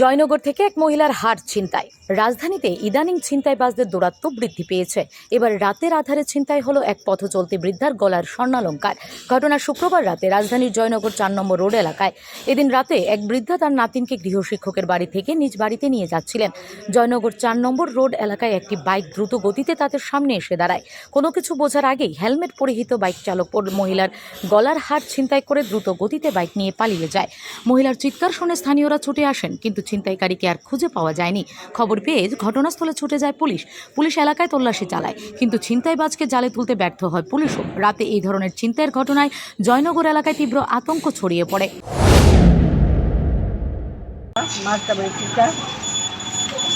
জয়নগর থেকে এক মহিলার হাট ছিনতাই। রাজধানীতে ইদানিং ছিনতাইবাজদের দৌরাত্ম্য বৃদ্ধি পেয়েছে। এবার রাতের আধারে ছিনতাই হলো এক পথ চলতি বৃদ্ধার গলার স্বর্ণালঙ্কার। ঘটনা শুক্রবার রাতে রাজধানীর জয়নগর চার নম্বর রোড এলাকায়। এদিন রাতে এক বৃদ্ধা তার নাতিনকে গৃহশিক্ষকের বাড়ি থেকে নিজ বাড়িতে নিয়ে যাচ্ছিলেন। জয়নগর চার নম্বর রোড এলাকায় একটি বাইক দ্রুত গতিতে তাদের সামনে এসে দাঁড়ায়। কোনো কিছু বোঝার আগেই হেলমেট পরিহিত বাইক চালক মহিলার গলার হাট ছিনতাই করে দ্রুত গতিতে বাইক নিয়ে পালিয়ে যায়। মহিলার চিৎকার শুনে স্থানীয়রা ছুটে আসেন। কিন্তু ছিনতাইকারীকে আর খুঁজে পাওয়া যায়নি। খবর পেয়ে ঘটনাস্থলে ছুটে যায় পুলিশ। পুলিশ এলাকায় তল্লাশি চালায়, কিন্তু ছিনতাইবাজকে জালে তুলতে ব্যর্থ হয় পুলিশও। রাতে এই ধরনের ছিনতাইয়ের ঘটনায় জয়নগর এলাকায় তীব্র আতঙ্ক ছড়িয়ে পড়ে।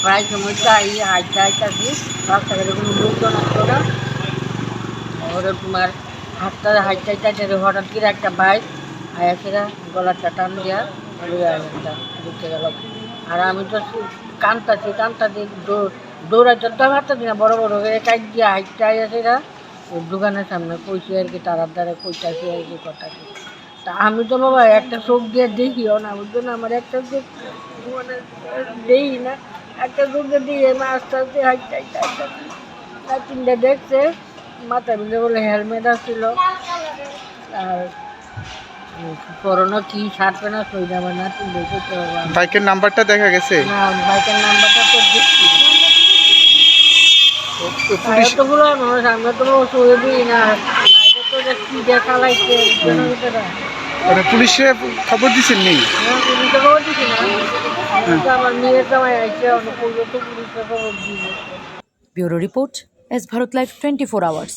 প্রায় সময় তাই হাইটা হাইটাছি রাস্তাঘাটে কোনো লোকজন আসতো না। তোমার হাতটা হাইটা হঠাৎ করে একটা বাইক আয়া সেরা গলাটা টান দিয়া। আর আমি তো কান্তাছি কান্তাছি দৌড়াইতে তো হাঁটতাছি না, বড় বড় হয়ে কাজ দিয়ে হাইটা আয়া সেরা ওই দোকানের সামনে কইছি আর কি, তারার দ্বারা কইতাছি আর কি কথাটি। তা আমি তো বাবা একটা চোখ দিয়ে দেখিও না, বুঝছ না? আমার একটা চোখ মানে দেই না, একটা চোখ দিয়ে আমি আস্তে আস্তে হাইতে হাইতে না তিনটা দেখছে, মাথা মিলে বলে হেলমেট আসছিল আর করোনা কি ছাড়বে না না তুমি দেখতে বাইকের নাম্বারটা দেখা গেছে? না বাইকের নাম্বারটা তো দেখছি। পুলিশ মানুষ আমরা তো না। তো মানে পুলিশে খবর দিচ্ছেন নেই পুলিশে খবর দিছি না। তো আমার মেয়ের জামাই আইছে, অন্য তো পুলিশে খবর দিবে। Bureau report S Bharat live twenty four hours.